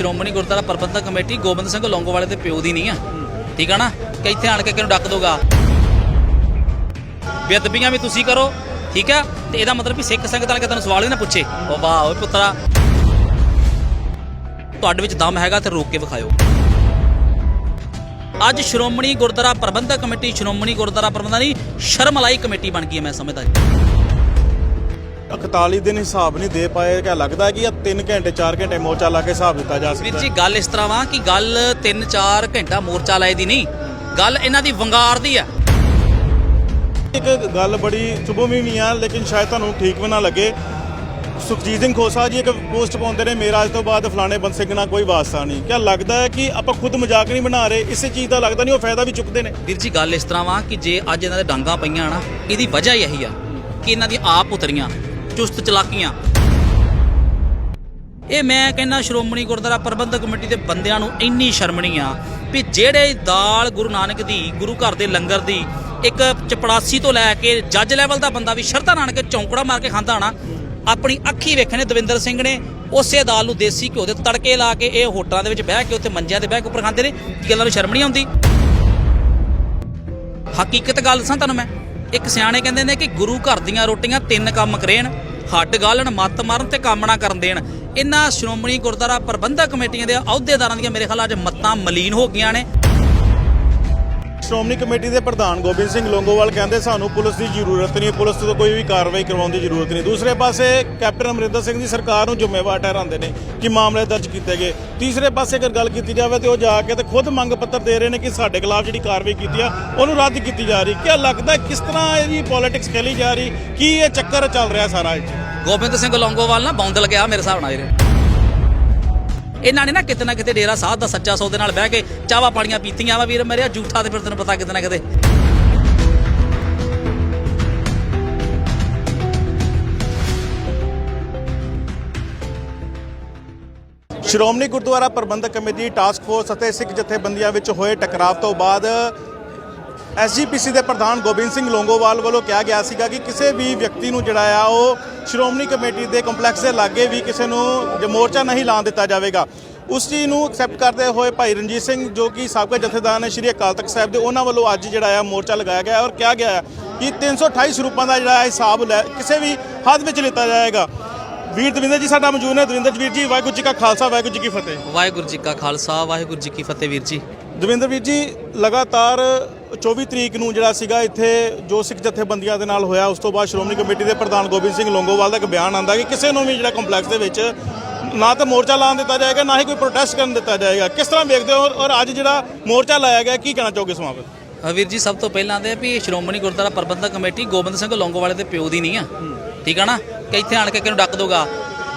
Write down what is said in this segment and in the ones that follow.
ਸ਼੍ਰੋਮਣੀ ਗੁਰਦੁਆਰਾ ਪ੍ਰਬੰਧਕ committee Gobind Singh ਲੌਂਗੋਵਾਲੇ ਦੇ ਪਿਓ ਦੀ ਨਹੀਂ ਆ। ਠੀਕ ਆ ਨਾ? ਕਿ ਇੱਥੇ ਆਣ ਕੇ ਕਿਹਨੂੰ ਡੱਕ ਦੋਗਾ ਬੇਅਦਬੀਆਂ ਵੀ ਤੁਸੀਂ ਕਰੋ, ਠੀਕ ਆ? ਤੇ ਇਹਦਾ ਮਤਲਬ ਵੀ ਸਿੱਖ ਸੰਗਤ ਵਾਲੇ ਤੁਹਾਨੂੰ ਸਵਾਲ ਹੀ ਨਾ ਪੁੱਛੇ। ਉਹ ਵਾਹ, ਓਏ ਪੁੱਤਰਾ। ਤੁਹਾਡੇ ਵਿੱਚ ਦਮ ਹੈਗਾ, ਤੇ ਰੋਕ ਕੇ ਵਿਖਾਇਓ। ਅੱਜ ਸ਼੍ਰੋਮਣੀ ਗੁਰਦੁਆਰਾ ਪ੍ਰਬੰਧਕ ਕਮੇਟੀ, ਸ਼੍ਰੋਮਣੀ ਗੁਰਦੁਆਰਾ ਪ੍ਰਬੰਧਨੀ ਸ਼ਰਮਲਾਈ ਕਮੇਟੀ ਬਣ ਗਈ ਹੈ, ਮੈਂ ਸਮਝਦਾ ਜੀ। 41 ਦਿਨ ਹਿਸਾਬ ਨਹੀਂ ਦੇ ਪਾਏ ਕਿਆ ਲੱਗਦਾ ਕਿ ਇਹ 3 ਘੰਟੇ 4 ਘੰਟੇ ਮੋਰਚਾ ਲਾ ਕੇ ਹਿਸਾਬ ਦਿੱਤਾ ਜਾ ਵੀਰ ਸਕਦਾ ਜੀ ਗੱਲ ਇਸ ਤਰ੍ਹਾਂ ਵਾ ਕਿ ਗੱਲ 3-4 ਘੰਟਾ ਮੋਰਚਾ ਲਾਏ ਦੀ ਨਹੀਂ। ਗੱਲ ਇਹਨਾਂ ਦੀ ਵੰਗਾਰ ਦੀ ਆ ਇੱਕ ਗੱਲ ਬੜੀ ਚੁਭਵੀਂ ਵੀ ਆ ਲੇਕਿਨ ਸ਼ਾਇਦ ਤੁਹਾਨੂੰ ਠੀਕ ਵੀ ਨਾ ਲੱਗੇ। ਸੁਖਜੀਤ ਸਿੰਘ ਖੋਸਾ ਜੀ ਇੱਕ ਪੋਸਟ ਪਾਉਂਦੇ ਨੇ ਮੇਰਾ ਅੱਜ ਤੋਂ ਬਾਅਦ ਫਲਾਣੇ ਬੰਦ ਸਿੰਘ ਨਾਲ ਕੋਈ ਵਾਸਤਾ ਨਹੀਂ। ਕਿਆ ਲੱਗਦਾ ਹੈ ਕਿ ਆਪਾਂ ਖੁਦ ਮਜ਼ਾਕ ਨਹੀਂ ਬਣਾ ਰਹੇ? ਇਸੇ ਚੀਜ਼ ਦਾ ਲੱਗਦਾ ਨਹੀਂ ਉਹ ਫਾਇਦਾ ਵੀ ਚੁੱਕਦੇ ਨੇ। ਵੀਰ ਜੀ ਗੱਲ ਇਸ ਤਰ੍ਹਾਂ ਵਾ ਕਿ ਜੇ ਅੱਜ ਇਹਨਾਂ ਦੇ ਡਾਂਗਾ ਪਈਆਂ ਨਾ ਇਹਦੀ ਵਜ੍ਹਾ ਹੀ ਇਹੀ ਆ ਕਿ ਇਹਨਾਂ ਦੀ ਆਪ ਉਤਰੀਆਂ। ਚੁਸਤ ਚਲਾਕੀਆਂ। ਇਹ ਮੈਂ ਕਹਿੰਦਾ ਸ਼੍ਰੋਮਣੀ ਗੁਰਦੁਆਰਾ ਪ੍ਰਬੰਧਕ ਕਮੇਟੀ ਦੇ ਬੰਦਿਆਂ ਨੂੰ ਇੰਨੀ ਸ਼ਰਮਣੀ ਆ ਵੀ ਜਿਹੜੇ ਦਾਲ ਗੁਰੂ ਨਾਨਕ ਦੀ, ਗੁਰੂ ਘਰ ਦੇ ਲੰਗਰ ਦੀ ਇੱਕ ਚਪੜਾਸੀ ਤੋਂ ਲੈ ਕੇ ਜੱਜ ਲੈਵਲ ਦਾ ਬੰਦਾ ਵੀ ਸ਼ਰਧਾ ਨਾਨਕ ਚੌਂਕੜਾ ਮਾਰ ਕੇ ਖਾਂਦਾ ਹੋਣਾ ਆਪਣੀ ਅੱਖੀ ਵੇਖਣੇ ਦਵਿੰਦਰ ਸਿੰਘ ਨੇ, ਉਸੇ ਦਾਲ ਨੂੰ ਦੇਸੀ ਘਿਓ ਦੇ ਤੜਕੇ ਲਾ ਕੇ ਇਹ ਹੋਟਲਾਂ ਦੇ ਵਿੱਚ ਬਹਿ ਕੇ ਉੱਥੇ ਮੰਜਿਆਂ ਦੇ ਬਹਿ ਕੇ ਉੱਪਰ ਖਾਂਦੇ ਨੇ ਕੀ ਗੱਲਾਂ ਨੂੰ ਸ਼ਰਮ ਨਹੀਂ ਆਉਂਦੀ। ਹਕੀਕਤ ਗੱਲ ਦੱਸਾਂ ਤੁਹਾਨੂੰ ਮੈਂ? ਇੱਕ ਸਿਆਣੇ ਕਹਿੰਦੇ ਨੇ ਕਿ ਗੁਰੂ ਘਰ ਦੀਆਂ ਰੋਟੀਆਂ ਤਿੰਨ ਕੰਮ ਕਰੇਣ, ਹੱਡ ਗਾਲਣ, ਮੱਤ ਮਾਰਨ ਤੇ ਕੰਮ ਕਰਨ ਦੇਣ। ਇਹਨਾਂ ਸ਼੍ਰੋਮਣੀ ਗੁਰਦੁਆਰਾ ਪ੍ਰਬੰਧਕ ਕਮੇਟੀਆਂ ਦੇ ਅਹੁਦੇਦਾਰਾਂ ਦੀਆਂ ਮੇਰੇ ਖਿਆਲ ਅੱਜ ਮੱਤਾਂ ਮਲੀਨ ਹੋ ਗਈਆਂ ਨੇ। ਸ਼੍ਰੋਮਣੀ ਕਮੇਟੀ ਦੇ ਪ੍ਰਧਾਨ ਗੋਬਿੰਦ ਸਿੰਘ ਲੋਂਗੋਵਾਲ ਕਹਿੰਦੇ ਸਾਨੂੰ ਪੁਲਿਸ ਦੀ ਜ਼ਰੂਰਤ ਨਹੀਂ, ਪੁਲਿਸ ਤੋਂ ਕੋਈ ਵੀ ਕਾਰਵਾਈ ਕਰਵਾਉਣ ਦੀ ਜ਼ਰੂਰਤ ਨਹੀਂ। ਦੂਸਰੇ ਪਾਸੇ ਕੈਪਟਨ ਅਮਰਿੰਦਰ ਸਿੰਘ ਦੀ ਸਰਕਾਰ ਨੂੰ ਜ਼ਿੰਮੇਵਾਰ ਠਹਿਰਾਉਂਦੇ ਨੇ ਕਿ ਮਾਮਲੇ ਦਰਜ ਕੀਤੇ ਗਏ। ਤੀਸਰੇ ਪਾਸੇ ਅਗਰ ਗੱਲ ਕੀਤੀ ਜਾਵੇ ਤੇ ਉਹ ਜਾ ਕੇ ਤੇ ਖੁਦ ਮੰਗ ਪੱਤਰ ਦੇ ਰਹੇ ਨੇ ਕਿ ਸਾਡੇ ਖਿਲਾਫ ਜਿਹੜੀ ਕਾਰਵਾਈ ਕੀਤੀ ਆ, ਉਹਨੂੰ ਰੱਦ ਕੀਤੀ ਜਾ ਰਹੀ। ਕਿਆ ਲੱਗਦਾ ਕਿਸ ਤਰ੍ਹਾਂ ਇਹਦੀ ਪੋਲਿਟਿਕਸ ਖੇਲੀ ਜਾ ਰਹੀ? ਕੀ ਇਹ ਚੱਕਰ ਚੱਲ ਰਿਹਾ ਸਾਰਾ ਇਹ ਗੋਬਿੰਦ ਸਿੰਘ ਲੌਂਗੋਵਾਲ ਨਾ ਬੌਂਦਲ ਗਿਆ ਮੇਰੇ ਹਿਸਾਬ ਨਾਲ ਇਹਦੇ ਇਹਨਾਂ ਨੇ ਨਾ ਕਿਤੇ ਨਾ ਕਿਤੇ ਡੇਰਾ ਸਾਹਿਬ ਦਾ ਸੱਚਾ ਸੌਦੇ ਨਾਲ ਬਹਿ ਕੇ ਚਾਵਾ ਪਾਣੀਆਂ ਪੀਤੀਆਂ ਵਾ ਵੀਰ ਮੇਰੇ ਝੂਠਾ ਤੇ ਫਿਰ ਤੈਨੂੰ ਪਤਾ ਕਿਤੇ ਨਾ ਕਿਤੇ। Shiromani Gurdwara Prabandhak committee task force ਅਤੇ ਸਿੱਖ ਜਥੇਬੰਦੀਆਂ ਵਿੱਚ ਹੋਏ ਟਕਰਾਅ ਤੋਂ ਬਾਅਦ ਐਸਜੀਪੀਸੀ ਦੇ ਪ੍ਰਧਾਨ ਗੋਬਿੰਦ ਸਿੰਘ ਲੋਂਗੋਵਾਲ ਵੱਲੋਂ ਕਿਹਾ ਗਿਆ ਸੀਗਾ ਕਿ ਕਿਸੇ ਵੀ ਵਿਅਕਤੀ ਨੂੰ ਜਿਹੜਾ ਆ, ਉਹ ਸ਼੍ਰੋਮਣੀ ਕਮੇਟੀ ਦੇ ਕੰਪਲੈਕਸ ਦੇ ਲਾਗੇ ਵੀ ਕਿਸੇ ਨੂੰ ਜੇ ਮੋਰਚਾ ਨਹੀਂ ਲਾਣ ਦਿੱਤਾ ਜਾਵੇਗਾ। ਉਸ ਚੀਜ਼ ਨੂੰ ਐਕਸੈਪਟ ਕਰਦੇ ਹੋਏ ਭਾਈ ਰਣਜੀਤ ਸਿੰਘ ਜੋ ਕਿ ਸਾਬਕਾ ਜਥੇਦਾਰ ਨੇ ਸ਼੍ਰੀ ਅਕਾਲ ਤਖਤ ਸਾਹਿਬ ਦੇ, ਉਹਨਾਂ ਵੱਲੋਂ ਅੱਜ ਜਿਹੜਾ ਆ ਮੋਰਚਾ ਲਗਾਇਆ ਗਿਆ ਔਰ ਕਿਹਾ ਗਿਆ ਹੈ ਕਿ 328 ਸਰੂਪਾਂ ਦਾ ਜਿਹੜਾ ਹਿਸਾਬ ਲੈ ਕਿਸੇ ਵੀ ਹੱਦ ਵਿੱਚ ਲਿੱਤਾ ਜਾਏਗਾ। ਵੀਰ ਦਵਿੰਦਰ ਜੀ ਸਾਡਾ ਮੌਜੂਦ ਨੇ। ਦਵਿੰਦਰ ਵੀਰ ਜੀ, ਵਾਹਿਗੁਰੂ ਜੀ ਕਾ ਖਾਲਸਾ, ਵਾਹਿਗੁਰੂ ਜੀ ਕੀ ਫਤਿਹ। ਵਾਹਿਗੁਰੂ ਜੀ ਕਾ ਖਾਲਸਾ, ਵਾਹਿਗੁਰੂ ਜੀ ਕੀ ਫਤਿਹ ਵੀਰ ਜੀ। ਦਵਿੰਦਰ ਵੀਰ ਜੀ ਲਗਾਤਾਰ 24 ਤਰੀਕ ਨੂੰ ਜਿਹੜਾ ਸੀਗਾ ਇੱਥੇ ਜੋ ਸਿੱਖ ਜਥੇਬੰਦੀਆਂ ਦੇ ਨਾਲ ਹੋਇਆ ਉਸ ਤੋਂ ਬਾਅਦ ਸ਼੍ਰੋਮਣੀ ਕਮੇਟੀ ਦੇ ਪ੍ਰਧਾਨ ਗੋਬਿੰਦ ਸਿੰਘ ਲੋਂਗੋਵਾਲ ਦਾ ਇੱਕ ਬਿਆਨ ਆਂਦਾ ਕਿ ਕਿਸੇ ਨੂੰ ਵੀ ਜਿਹੜਾ ਕੰਪਲੈਕਸ ਦੇ ਵਿੱਚ ਨਾ ਤਾਂ ਮੋਰਚਾ ਲਾਉਣ ਦਿੱਤਾ ਜਾਏਗਾ ਨਾ ਹੀ ਕੋਈ ਪ੍ਰੋਟੈਸਟ ਕਰਨ ਦਿੱਤਾ ਜਾਏਗਾ। ਕਿਸ ਤਰ੍ਹਾਂ ਵੇਖਦੇ ਹੋ ਔਰ ਅੱਜ ਜਿਹੜਾ ਮੋਰਚਾ ਲਾਇਆ ਗਿਆ ਕੀ ਕਹਿਣਾ ਚਾਹੋਗੇ? ਅ, ਵੀਰ ਜੀ ਸਭ ਤੋਂ ਪਹਿਲਾਂ ਤੇ ਵੀ ਸ਼੍ਰੋਮਣੀ ਗੁਰਦੁਆਰਾ ਪ੍ਰਬੰਧਕ ਕਮੇਟੀ ਗੋਬਿੰਦ ਸਿੰਘ ਲੌਂਗੋਵਾਲੇ ਦੇ ਪਿਓ ਦੀ ਨਹੀਂ ਆ। ਠੀਕ ਆ ਨਾ? ਕਿ ਇੱਥੇ ਆਣ ਕੇ ਕਿਹਨੂੰ ਡੱਕ ਦੋਗਾ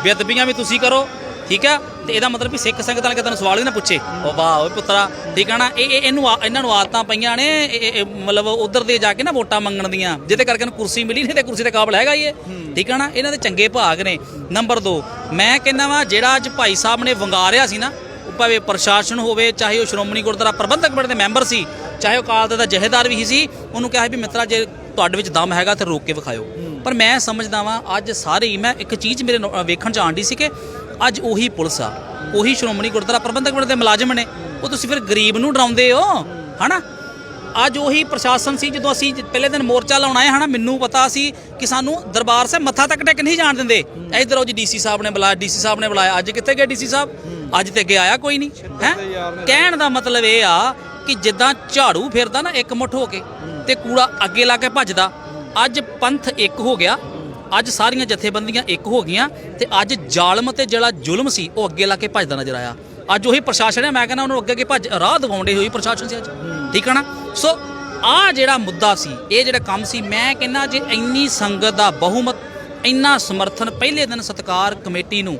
ਬੇਅਦਬੀਆਂ ਵੀ ਤੁਸੀਂ ਕਰੋ ਠੀਕ ਆ? ਤੇ ਇਹਦਾ ਮਤਲਬ ਵੀ ਸਿੱਖ ਸੰਗਤ ਵਾਲੇ ਤੁਹਾਨੂੰ ਸਵਾਲ ਹੀ ਨਾ ਪੁੱਛੇ। ਉਹ ਵਾਹ ਓਏ ਪੁੱਤਰਾ ਠੀਕ ਆ ਨਾ? ਇਹ ਇਹ- ਇਹਨੂੰ ਆ- ਇਹਨਾਂ ਨੂੰ ਆਦਤਾਂ ਪਈਆਂ ਨੇ ਇਹ- ਮਤਲਬ ਉਧਰ ਦੇ ਜਾ ਕੇ ਨਾ ਵੋਟਾਂ ਮੰਗਣ ਦੀਆਂ ਜਿਹਦੇ ਕਰਕੇ ਇਹਨੂੰ ਕੁਰਸੀ ਮਿਲੀ ਨਹੀਂ ਤੇ ਕੁਰਸੀ ਦੇ ਕਾਬਲ ਹੈਗਾ ਹੀ। ਇਹ ਠੀਕ ਆ ਨਾ? ਇਹਨਾਂ ਦੇ ਚੰਗੇ ਭਾਗ ਨੇ। ਨੰਬਰ 2 ਮੈਂ ਕਹਿੰਦਾ ਵਾਂ ਜਿਹੜਾ ਅੱਜ ਭਾਈ ਸਾਹਿਬ ਨੇ ਵੰਗਾਰਿਆ ਸੀ ਨਾ ਉਹ ਭਾਵੇਂ ਪ੍ਰਸ਼ਾਸਨ ਹੋਵੇ ਚਾਹੇ ਉਹ ਸ਼੍ਰੋਮਣੀ ਗੁਰਦੁਆਰਾ ਪ੍ਰਬੰਧਕ ਕਮੇਟੀ ਦੇ ਮੈਂਬਰ ਸੀ ਚਾਹੇ ਉਹ ਕਾਲ ਦਾ ਜਹੇਦਾਰ ਵੀ ਸੀ ਉਹਨੂੰ ਕਿਹਾ ਵੀ ਮਿੱਤਰਾ ਜੇ ਤੁਹਾਡੇ ਵਿੱਚ ਦਮ ਹੈਗਾ ਤੇ ਰੋਕ ਕੇ ਵਿਖਾਇਓ। ਪਰ ਮੈਂ ਸਮਝਦਾ ਵਾਂ ਅੱਜ ਸਾਰੇ ਹੀ ਮੈਂ ਇੱਕ ਚੀਜ਼ ਮੇਰੇ ਨੋ- ਅ, ਵੇਖਣ ਚ ਆਂਡੀ ਸੀ ਕਿ ਅੱਜ ਉਹੀ ਪੁਲਿਸ ਆ। ਉਹੀ ਸ਼੍ਰੋਮਣੀ ਗੁਰਦੁਆਰਾ ਪ੍ਰਬੰਧਕ ਕਮੇਟੀ ਦੇ ਮੁਲਾਜ਼ਮ ਨੇ। ਉਹ ਤੁਸੀਂ ਫਿਰ ਗਰੀਬ ਨੂੰ ਡਰਾਉਂਦੇ ਹੋ, ਹਨਾ? ਅੱਜ ਉਹੀ ਪ੍ਰਸ਼ਾਸਨ ਸੀ, ਜਦੋਂ ਅਸੀਂ ਪਹਿਲੇ ਦਿਨ ਮੋਰਚਾ ਲਾਉਣ ਆਏ, ਹਨਾ? ਮੈਨੂੰ ਪਤਾ ਸੀ ਕਿ ਸਾਨੂੰ ਦਰਬਾਰ ਸਾਹਿਬ ਮੱਥਾ ਤੱਕ ਟੇਕ ਨਹੀਂ ਜਾਣ ਦਿੰਦੇ। ਇਧਰ ਉਹ ਜੀ ਡੀਸੀ ਸਾਹਿਬ ਨੇ ਬੁਲਾਇਆ ਡੀਸੀ ਸਾਹਿਬ ਨੇ ਬੁਲਾਇਆ। ਅੱਜ ਕਿੱਥੇ ਗਏ ਡੀਸੀ ਸਾਹਿਬ? ਅੱਜ ਤੇ ਅੱਗੇ ਆਇਆ ਕੋਈ ਨਹੀਂ, ਹੈ? ਕਹਿਣ ਦਾ ਮਤਲਬ ਇਹ ਆ ਕਿ ਜਿੱਦਾਂ ਝਾੜੂ ਫਿਰਦਾ ਨਾ, ਇੱਕ ਮੁੱਠ ਹੋ ਕੇ ਤੇ ਕੂੜਾ ਅੱਗੇ ਲਾ ਕੇ ਭੱਜਦਾ। ਅੱਜ ਪੰਥ ਇੱਕ ਹੋ ਗਿਆ। ਅੱਜ ਸਾਰੀਆਂ ਜਥੇਬੰਦੀਆਂ ਇੱਕ ਹੋ ਗਈਆਂ ਤੇ ਅੱਜ ਜ਼ਾਲਮ ਤੇ ਜਿਹੜਾ ਜ਼ੁਲਮ ਸੀ, ਉਹ ਅੱਗੇ ਲਾ ਕੇ ਭੱਜਦਾ ਨਜ਼ਰ ਆਇਆ। ਅੱਜ ਉਹੀ ਪ੍ਰਸ਼ਾਸਨ ਹੈ, ਮੈਂ ਕਹਿੰਦਾ ਉਹਨੂੰ ਅੱਗੇ ਅੱਗੇ ਭੱਜ, ਰਾਹ ਦਿਵਾਉਂਦੇ ਹੋਈ ਪ੍ਰਸ਼ਾਸਨ ਸੀ ਅੱਜ। ਠੀਕ ਹੈ ਨਾ? ਸੋ ਆ ਜਿਹੜਾ ਮੁੱਦਾ ਸੀ, ਇਹ ਜਿਹੜਾ ਕੰਮ ਸੀ, ਮੈਂ ਕਹਿੰਦਾ ਜੇ ਇੰਨੀ ਸੰਗਤ ਦਾ ਬਹੁਮਤ, ਇੰਨਾ ਸਮਰਥਨ, ਪਹਿਲੇ ਦਿਨ ਸਤਕਾਰ ਕਮੇਟੀ ਨੂੰ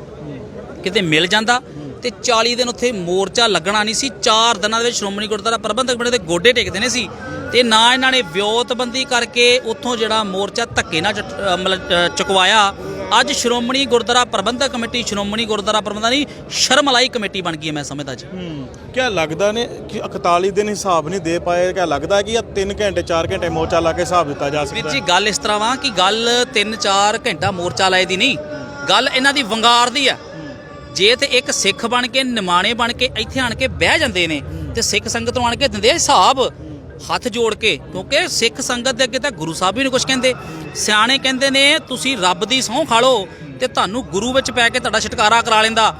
ਕਿਤੇ ਮਿਲ ਜਾਂਦਾ ਤੇ 40 ਦਿਨ ਉੱਥੇ ਮੋਰਚਾ ਲੱਗਣਾ ਨਹੀਂ ਸੀ। 4 ਦਿਨਾਂ ਦੇ ਵਿੱਚ ਸ਼੍ਰੋਮਣੀ ਗੁਰਦੁਆਰਾ ਪ੍ਰਬੰਧਕ ਕਮੇਟੀ ਦੇ ਗੋਡੇ ਟੇਕਦੇ ਨੇ ਸੀ। ਤੇ ਨਾ ਇਹਨਾਂ ਨੇ ਵਿਉਂਤਬੰਦੀ ਕਰਕੇ ਉੱਥੋਂ ਜਿਹੜਾ ਮੋਰਚਾ ਧੱਕੇ ਨਾਲ ਚੁਕਵਾਇਆ। ਅੱਜ ਸ਼੍ਰੋਮਣੀ ਗੁਰਦੁਆਰਾ ਪ੍ਰਬੰਧਕ ਕਮੇਟੀ ਸ਼੍ਰੋਮਣੀ ਗੁਰਦੁਆਰਾ ਪ੍ਰਬੰਧਨੀ ਸ਼ਰਮਲਾਈ ਕਮੇਟੀ ਬਣ ਗਈ ਹੈ ਮੈਂ ਸਮਝਦਾ ਜੀ। ਕਿਆ ਲੱਗਦਾ ਨੇ ਕਿ 41 ਦਿਨ ਹਿਸਾਬ ਨਹੀਂ ਦੇ ਪਾਏ? ਕਿਆ ਲੱਗਦਾ ਕਿ ਇਹ 3 ਘੰਟੇ 4 ਘੰਟੇ ਮੋਰਚਾ ਲਾ ਕੇ ਹਿਸਾਬ ਦਿੱਤਾ ਜਾ ਵੀਰ ਸਕਦਾ ਜੀ ਗੱਲ ਇਸ ਤਰ੍ਹਾਂ ਵਾ ਕਿ ਗੱਲ 3-4 ਘੰਟਾ ਮੋਰਚਾ ਲਾਏ ਦੀ ਨਹੀਂ। ਗੱਲ ਇਹਨਾਂ ਦੀ ਵੰਗਾਰ ਦੀ ਆ ਜੇ ਤੇ ਇੱਕ ਸਿੱਖ ਬਣ ਕੇ ਨਿਮਾਣੇ ਬਣ ਕੇ ਇੱਥੇ ਆਣ ਕੇ ਬਹਿ ਜਾਂਦੇ ਨੇ ਤੇ ਸਿੱਖ ਸੰਗਤ ਨੂੰ ਆਣ ਕੇ ਦਿੰਦੇ ਆ ਹਿਸਾਬ। ਹੱਥ ਜੋੜ ਕੇ ਕਿਉਂਕਿ ਸਿੱਖ ਸੰਗਤ ਦੇ ਅੱਗੇ ਤਾਂ ਗੁਰੂ ਸਾਹਿਬ ਵੀ ਨਹੀਂ ਕੁਝ ਕਹਿੰਦੇ। ਸਿਆਣੇ ਕਹਿੰਦੇ ਨੇ ਤੁਸੀਂ ਰੱਬ ਦੀ ਸਹੁੰ ਖਾ ਲਓ ਤੇ ਤੁਹਾਨੂੰ ਗੁਰੂ ਵਿੱਚ ਪੈ ਕੇ ਤੁਹਾਡਾ ਛੁਟਕਾਰਾ ਕਰਾ ਲੈਂਦਾ।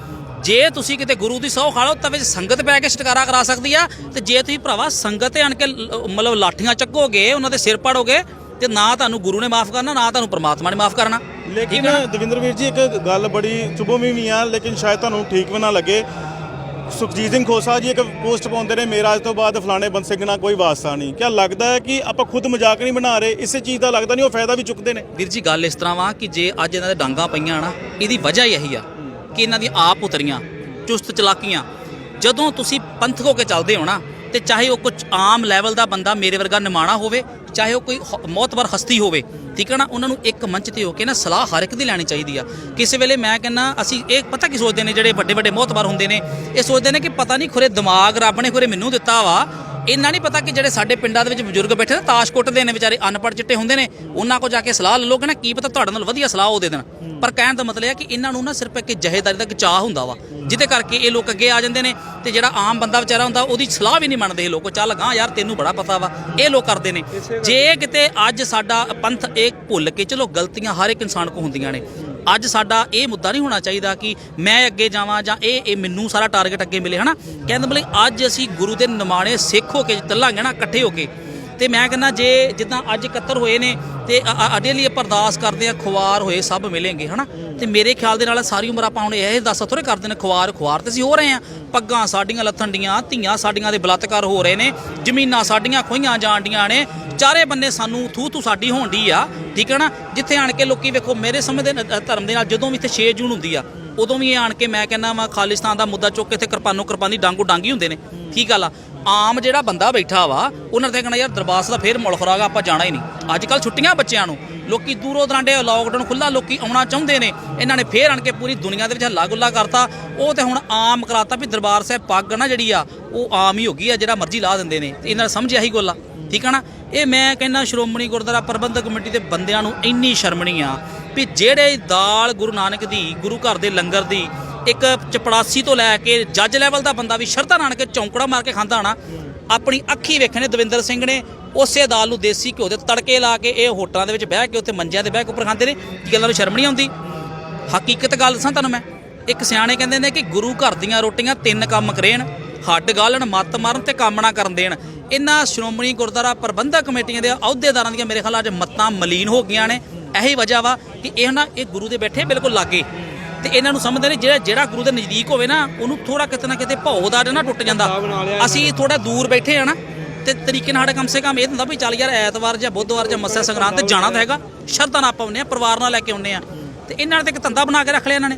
ਜੇ ਤੁਸੀਂ ਕਿਤੇ ਗੁਰੂ ਦੀ ਸਹੁੰ ਖਾ ਲਓ ਤਾਂ ਵਿੱਚ ਸੰਗਤ ਪੈ ਕੇ ਛੁਟਕਾਰਾ ਕਰਾ ਸਕਦੀ ਆ। ਤੇ ਜੇ ਤੁਸੀਂ ਭਰਾਵਾ ਸੰਗਤ ਤੇ ਆਣ ਕੇ ਮਤਲਬ ਲਾਠੀਆਂ ਚੱਕੋਗੇ ਉਹਨਾਂ ਦੇ ਸਿਰ ਪਾੜੋਗੇ ਤੇ ਨਾ ਤੁਹਾਨੂੰ ਗੁਰੂ ਨੇ ਮਾਫ ਕਰਨਾ ਨਾ ਤੁਹਾਨੂੰ ਪ੍ਰਮਾਤਮਾ ਨੇ ਮਾਫ ਕਰਨਾ। ਲੇਕਿਨ ਦਵਿੰਦਰ ਵੀਰ ਜੀ ਇੱਕ ਗੱਲ ਬੜੀ ਚੁਭਵੀਂ ਵੀ ਆ ਲੇਕਿਨ ਸ਼ਾਇਦ ਤੁਹਾਨੂੰ ਠੀਕ ਵੀ ਨਾ ਲੱਗੇ। ਸੁਖਜੀਤ ਸਿੰਘ ਖੋਸਾ ਜੀ ਇੱਕ ਪੋਸਟ ਪਾਉਂਦੇ ਨੇ, ਮੇਰਾ ਅੱਜ ਤੋਂ ਬਾਅਦ ਫਲਾਣੇ ਬੰਦ ਸਿੰਘ ਨਾਲ ਕੋਈ ਵਾਸਤਾ ਨਹੀਂ। ਕਿਆ ਲੱਗਦਾ ਹੈ ਕਿ ਆਪਾਂ ਖੁਦ ਮਜ਼ਾਕ ਨਹੀਂ ਬਣਾ ਰਹੇ? ਇਸੇ ਚੀਜ਼ ਦਾ ਲੱਗਦਾ ਨਹੀਂ, ਉਹ ਫਾਇਦਾ ਵੀ ਚੁੱਕਦੇ ਨੇ। ਵੀਰ ਜੀ, ਗੱਲ ਇਸ ਤਰ੍ਹਾਂ ਵਾ ਕਿ ਜੇ ਅੱਜ ਇਹਨਾਂ ਦੇ ਡਾਂਗਾ ਪਈਆਂ ਨਾ, ਇਹਦੀ ਵਜ੍ਹਾ ਹੀ ਇਹੀ ਆ ਕਿ ਇਹਨਾਂ ਦੀ ਆਪ ਉਤਰੀਆਂ, ਚੁਸਤ ਚਲਾਕੀਆਂ। ਜਦੋਂ ਤੁਸੀਂ ਪੰਥਕ ਹੋ ਕੇ ਚੱਲਦੇ ਹੋ ਨਾ ਤੇ ਚਾਹੇ ਉਹ ਕੁਝ ਆਮ ਲੈਵਲ ਦਾ ਬੰਦਾ ਮੇਰੇ ਵਰਗਾ ਨਿਮਾਣਾ ਹੋਵੇ, ਚਾਹੇ ਉਹ ਕੋਈ ਹ- ਮੌਤਬਰ ਹਸਤੀ ਹੋਵੇ, ਠੀਕ ਹੈ ਨਾ? ਉਹਨਾਂ ਨੂੰ ਇੱਕ ਮੰਚ ਤੇ ਹੋ ਕੇ ਨਾ ਸਲਾਹ ਹਰ ਇੱਕ ਦੀ ਲੈਣੀ ਚਾਹੀਦੀ ਆ। ਕਿਸੇ ਵੇਲੇ ਮੈਂ ਕਹਿੰਨਾ ਅਸੀਂ ਇਹ ਪਤਾ ਕੀ ਸੋਚਦੇ ਨੇ ਜਿਹੜੇ ਵੱਡੇ ਵੱਡੇ ਮੌਤਬਰ ਹੁੰਦੇ ਨੇ? ਇਹ ਸੋਚਦੇ ਨੇ ਕਿ ਪਤਾ ਨਹੀਂ ਖੁਰੇ ਦਿਮਾਗ ਰੱਬ ਨੇ ਖੁਰੇ ਮੈਨੂੰ ਦਿੱਤਾ ਵਾ ਇਹਨਾਂ ਨਹੀਂ ਪਤਾ ਕਿ ਜਿਹੜੇ ਸਾਡੇ ਪਿੰਡਾਂ ਦੇ ਵਿੱਚ ਬਜ਼ੁਰਗ ਬੈਠੇ ਨੇ ਤਾਸ਼ ਕੁੱਟਦੇ ਨੇ ਵਿਚਾਰੇ ਅਨਪੜ੍ਹ ਚਿੱਟੇ ਹੁੰਦੇ ਨੇ ਉਹਨਾਂ ਕੋਲ ਜਾ ਕੇ ਸਲਾਹ ਲੈ ਲੋਗੇ ਨਾ ਕੀ ਪਤਾ ਤੁਹਾਡੇ ਨਾਲ ਵਧੀਆ ਸਲਾਹ ਉਹ ਦੇ ਦੇਣ। ਪਰ ਕਹਿਣ ਦਾ ਮਤਲਬ ਹੈ ਕਿ ਇਹਨਾਂ ਨੂੰ ਨਾ ਸਿਰਫ ਇੱਕ ਜਹੇਦਾਰੀ ਦਾ ਇੱਕ ਚਾਹ ਹੁੰਦਾ ਵਾ ਜਿਹਦੇ ਕਰਕੇ ਇਹ ਲੋਕ ਅੱਗੇ ਆ ਜਾਂਦੇ ਨੇ ਤੇ ਜਿਹੜਾ ਆਮ ਬੰਦਾ ਵਿਚਾਰਾ ਹੁੰਦਾ ਉਹਦੀ ਸਲਾਹ ਵੀ ਨਹੀਂ ਮੰਨਦੇ ਇਹ ਲੋਕ। ਚੱਲ ਗਾਂ ਯਾਰ ਤੈਨੂੰ ਬੜਾ ਪਤਾ ਵਾ ਇਹ ਲੋਕ ਕਰਦੇ ਨੇ। ਜੇ ਕਿਤੇ ਅੱਜ ਸਾਡਾ ਪੰਥ ਇਹ ਭੁੱਲ ਕੇ ਚਲੋ ਗਲਤੀਆਂ ਹਰ ਇੱਕ ਇਨਸਾਨ ਕੋ ਹੁੰਦੀਆਂ ਨੇ ਅੱਜ ਸਾਡਾ ਇਹ ਮੁੱਦਾ ਨਹੀਂ ਹੋਣਾ ਚਾਹੀਦਾ ਕਿ ਮੈਂ ਅੱਗੇ ਜਾਵਾਂ ਜਾਂ ਇਹ ਇਹ ਮੈਨੂੰ ਸਾਰਾ ਟਾਰਗੇਟ ਅੱਗੇ ਮਿਲੇ, ਹਨਾ? ਕਹਿੰਦੇ ਮਤਲਬ ਅੱਜ ਅਸੀਂ ਗੁਰੂ ਦੇ ਨਿਮਾਣੇ ਸਿੱਖ ਹੋ ਕੇ ਚੱਲਾਂਗੇ ਨਾ, ਇਕੱਠੇ ਹੋ ਕੇ। ਤੇ ਮੈਂ ਕਹਿੰਦਾ ਜੇ ਜਿੱਦਾਂ ਅੱਜ ਇਕੱਤਰ ਹੋਏ ਨੇ ਤੇ ਅਡੇ ਲਈ ਆਪਾਂ ਅਰਦਾਸ ਕਰਦੇ ਆ ਖੁਆਰ ਹੋਏ, ਸਭ ਮਿਲेंगे ਹਨਾ? ਤੇ ਮੇਰੇ ਖਿਆਲ ਦੇ ਨਾਲ ਸਾਰੀ ਉਮਰ ਆਪਾਂ ਹੁਣ ਇਹ ਦੱਸ ਥੋੜੇ ਕਰਦੇ ਨੇ, ਖੁਆਰ ਖੁਆਰ ਤੇ ਅਸੀਂ ਹੋ ਰਹੇ ਆ ਪੱਗਾਂ ਸਾਡੀਆਂ, ਲੱਥਣ ਡੀਆਂ, ਧੀਆਂ ਸਾਡੀਆਂ ਦੇ ਬਲਾਤਕਾਰ ਹੋ ਰਹੇ ਨੇ, ਜ਼ਮੀਨਾਂ ਸਾਡੀਆਂ ਖੋਈਆਂ ਜਾਣ ਡੀਆਂ ਨੇ ਚਾਰੇ ਬੰਨੇ ਸਾਨੂੰ ਥੂ ਥੂ ਸਾਡੀ ਹੋਣ ਡਈ ਆ, ਠੀਕ ਹੈ ਨਾ? ਜਿੱਥੇ ਆਣ ਕੇ ਲੋਕੀ ਵੇਖੋ, ਮੇਰੇ ਸਮੇਂ ਦੇ ਨ- ਧਰਮ ਦੇ ਨਾਲ ਜਦੋਂ ਵੀ ਇੱਥੇ 6 ਜੂਨ ਹੁੰਦੀ ਆ, ਉਦੋਂ ਵੀ ਇਹ ਆਣ ਕੇ ਮੈਂ ਕਹਿੰਦਾ ਵਾ, ਖਾਲਿਸਤਾਨ ਦਾ ਮੁੱਦਾ ਚੁੱਕ ਕੇ ਇੱਥੇ ਕਿਰਪਾਨੋ ਕਿਰਪਾਨੀ ਡਾਂਗੂ ਡਾਂਗੀ ਹੁੰਦੇ ਨੇ ਕੀ ਗੱਲ ਆ ਆਮ ਜਿਹੜਾ ਬੰਦਾ ਬੈਠਾ ਵਾ, ਉਹਨਾਂ ਤੇ ਕਹਿਣਾ, ਯਾਰ ਦਰਬਾਰ ਦਾ ਫੇਰ ਮੁਲਕ ਰਾਗਾ ਆਪਾਂ ਜਾਣਾ ਹੀ ਨਹੀਂ। ਅੱਜ ਕੱਲ ਛੁੱਟੀਆਂ ਬੱਚਿਆਂ ਨੂੰ, ਲੋਕੀ ਦੂਰੋਂ ਦਰਾਂਡੇ ਲੋਕਡਾਊਨ ਖੁੱਲਾ ਲੋਕੀ ਆਉਣਾ ਚਾਹੁੰਦੇ ਨੇ, ਇਹਨਾਂ ਨੇ ਫੇਰ ਆਣ ਕੇ ਪੂਰੀ ਦੁਨੀਆ ਦੇ ਵਿੱਚ ਹੱਲਾ ਗੁੱਲਾ ਕਰਤਾ। ਉਹ ਤੇ ਹੁਣ ਆਮ ਕਰਾਤਾ ਵੀ ਦਰਬਾਰ ਸਾਹਿਬ ਪੱਗ ਨਾ ਜਿਹੜੀ ਆ, ਉਹ ਆਮ ਹੀ ਹੋ ਗਈ ਆ, ਜਿਹੜਾ ਮਰਜ਼ੀ ਲਾ ਦਿੰਦੇ ਨੇ, ਤੇ ਇਹਨਾਂ ਨੇ ਸਮਝਿਆ ਹੀ ਗੱਲ ਆ। ਠੀਕ ਆ ਨਾ? ਇਹ ਮੈਂ ਕਹਿੰਦਾ ਸ਼੍ਰੋਮਣੀ ਗੁਰਦੁਆਰਾ ਪ੍ਰਬੰਧਕ ਕਮੇਟੀ ਦੇ ਬੰਦਿਆਂ ਨੂੰ ਇੰਨੀ ਸ਼ਰਮਣੀ ਆ ਵੀ ਜਿਹੜੇ ਦਾਲ ਗੁਰੂ ਨਾਨਕ ਦੀ, ਗੁਰੂ ਘਰ ਦੇ ਲੰਗਰ ਦੀ ਇੱਕ ਚਪੜਾਸੀ ਤੋਂ ਲੈ ਕੇ ਜੱਜ ਲੈਵਲ ਦਾ ਬੰਦਾ ਵੀ ਸ਼ਰਧਾ ਨਾਨਕ ਚੌਂਕੜਾ ਮਾਰ ਕੇ ਖਾਂਦਾ ਨਾ, ਆਪਣੀ ਅੱਖੀ ਵੇਖਣੇ ਦਵਿੰਦਰ ਸਿੰਘ ਨੇ, ਉਸੇ ਦਾਲ ਨੂੰ ਦੇਸੀ ਘਿਓ ਦੇ ਤੜਕੇ ਲਾ ਕੇ ਇਹ ਹੋਟਲਾਂ ਦੇ ਵਿੱਚ ਬਹਿ ਕੇ ਉੱਥੇ ਮੰਜਿਆਂ ਦੇ ਬਹਿ ਕੇ ਉੱਪਰ ਖਾਂਦੇ ਨੇ, ਕੀ ਗੱਲਾਂ ਨੂੰ ਸ਼ਰਮ ਨਹੀਂ ਆਉਂਦੀ? ਹਕੀਕਤ ਗੱਲ ਦੱਸਾਂ ਤੁਹਾਨੂੰ ਮੈਂ। ਇੱਕ ਸਿਆਣੇ ਕਹਿੰਦੇ ਨੇ ਕਿ ਗੁਰੂ ਘਰ ਦੀਆਂ ਰੋਟੀਆਂ ਤਿੰਨ ਕੰਮ ਕਰੇਣ ਹੱਡ ਗਾਲਣ ਮੱਤ ਮਾਰਨ ਤੇ ਕੰਮ ਨਾ ਕਰਨ ਦੇਣ। ਇਹਨਾਂ ਸ਼੍ਰੋਮਣੀ ਗੁਰਦੁਆਰਾ ਪ੍ਰਬੰਧਕ ਕਮੇਟੀਆਂ ਦੇ ਅਹੁਦੇਦਾਰਾਂ ਦੀਆਂ ਮੇਰੇ ਖਿਆਲ ਅੱਜ ਮੱਤਾਂ ਮਲੀਨ ਹੋ ਗਈਆਂ ਨੇ। ਇਹੀ ਵਜ੍ਹਾ ਵਾ ਕਿ ਇਹ ਨਾ ਇਹ ਗੁਰੂ ਦੇ ਬੈਠੇ ਬਿਲਕੁਲ ਲਾਗੇ। ਤੇ ਇਹਨਾਂ ਨੂੰ ਸਮਝਦੇ ਨੇ ਜਿਹੜਾ ਜਿਹੜਾ ਗੁਰੂ ਦੇ ਨਜ਼ਦੀਕ ਹੋਵੇ ਨਾ ਉਹਨੂੰ ਥੋੜਾ ਕਿਤੇ ਨਾ ਕਿਤੇ ਭੌ ਦਾ ਨਾ ਟੁੱਟ ਜਾਂਦਾ। ਅਸੀਂ ਥੋੜਾ ਦੂਰ ਬੈਠੇ ਆ ਨਾ ਤੇ ਤਰੀਕੇ ਨਾਲ ਕਮ ਸੇ ਕਮ ਇਹ ਹੁੰਦਾ ਵੀ ਚੱਲ ਯਾਰ ਐਤਵਾਰ ਜਾਂ ਬੁੱਧਵਾਰ ਜਾਂ ਮੱਸਿਆ ਸੰਗਰਾਂਦ ਤੇ ਜਾਣਾ ਤਾਂ ਹੈਗਾ। ਸ਼ਰਧਾ ਨਾਲ ਪਾਉਂਦੇ ਆ ਪਰਿਵਾਰ ਨਾਲ ਲੈ ਕੇ ਆਉਂਦੇ ਆ ਤੇ ਇਹਨਾਂ ਨੇ ਤੇ ਇੱਕ ਧੰਦਾ ਬਣਾ ਕੇ ਰੱਖ ਲਿਆ ਇਹਨਾਂ ਨੇ।